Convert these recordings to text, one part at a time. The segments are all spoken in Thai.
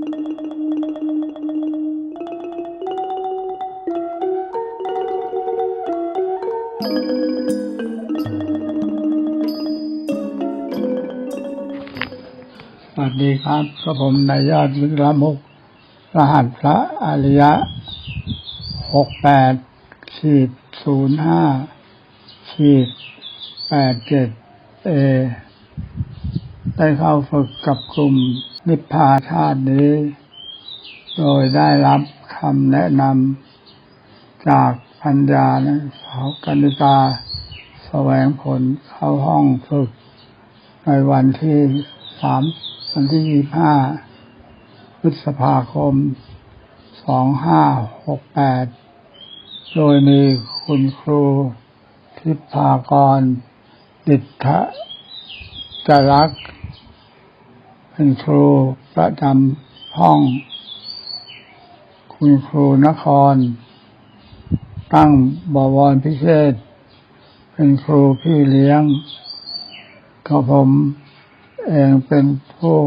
สวัสดีครับก็ผมนายยอดวิรมุกรหัสพระอริยะหกแปดขีดศูนย์ห้าขีดแปดเจ็ดเอ ได้เข้าฝึกกับกลุ่มนิพพาชาตินี้ โดยได้รับคำแนะนำจากพัญญานะสาวกนิกาแสวงผลเข้าห้องฝึก ในวันที่สามวันที่ยี่ห้าพฤษภาคมสองห้าหกแปดโดยมีคุณครูทิพากรดิษฐจรักษ เป็นครูประจำห้อง คุณครูนคร ตั้งบวรพิเศษ เป็นครูพี่เลี้ยงก็ผมเองเป็นผู้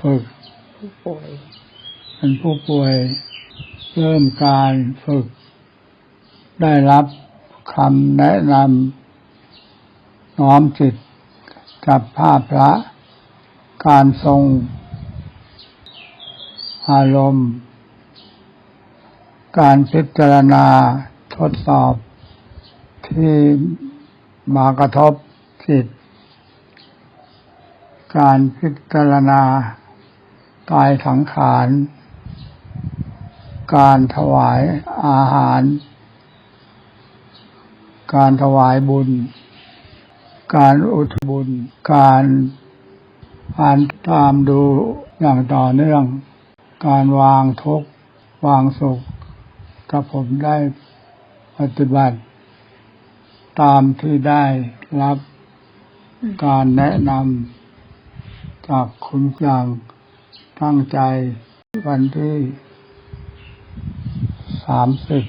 ฝึกผู้ป่วยเป็นผู้ป่วย เริ่มการฝึก ได้รับคำแนะนำน้อมจิตกับภาพพระ การทรง อารมณ์ การพิจารณาทดสอบที่มากระทบจิต การพิจารณากายสังขาร การถวายอาหาร การถวายบุญ การอุทบุญ การ อ่านตามดูอย่างต่อเนื่อง การวางทุกวางสุขกับผมได้ปฏิบัติ ตามที่ได้รับการแนะนำจากคุณอย่างตั้งใจวันที่สามสิบ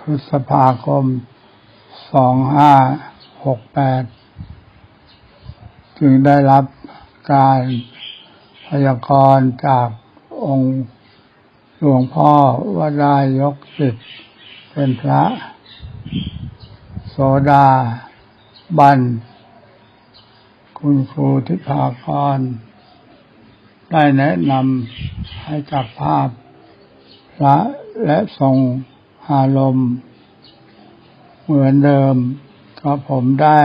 พฤษภาคมสองห้าหกแปด จึงได้รับการพยากรณ์จากองค์หลวงพ่อว่าได้ยกจิตเป็นพระ โสดาบัน คุณครูทิพากรได้แนะนำให้จับภาพ พระและทรงอารมณ์เหมือนเดิมก็ผมได้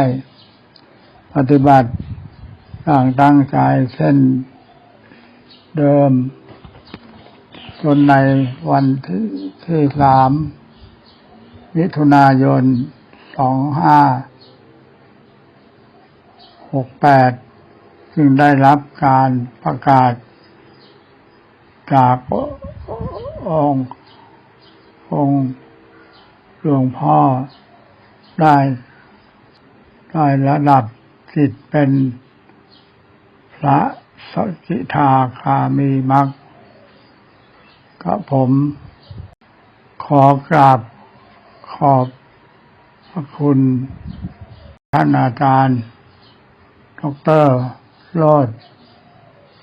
ปฏิบัติ อย่างตั้งใจเช่นเดิม จนในวันที่ที่สามมิถุนายนสองห้าหกแปดจึงได้รับการประกาศ จากองค์องค์หลวงพ่อได้ได้ระดับจิตเป็น พระสกิทาคามีมักก็ผมขอกราบขอบพระคุณท่านอาจารย์ดรโรด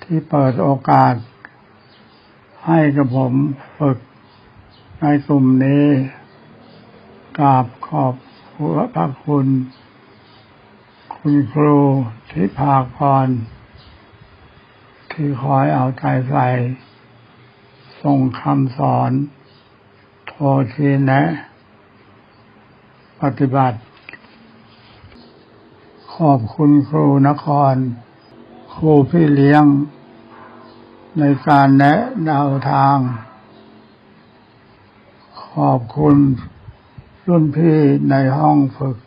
ที่เปิดโอกาส ให้กับผมฝึกในกลุ่มนี้กราบขอบพระคุณ คุณครูที่พากร ที่คอยเอาใจใส่ส่งคำสอนโทรทีแนะ ปฏิบัติ ขอบคุณครูนคร ครูพี่เลี้ยง ในการแนะแนวทาง ขอบคุณรุ่นพี่ในห้องฝึก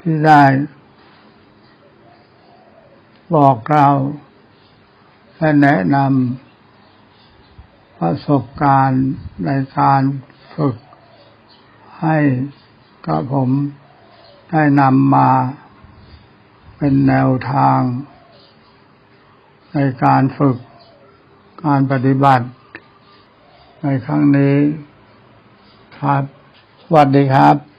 ที่ได้ บอกเรา และแนะนำประสบการณ์ในการฝึก ให้กับผมได้นำมาเป็นแนวทาง ในการฝึกการปฏิบัติ ในครั้งนี้ครับสวัสดีครับ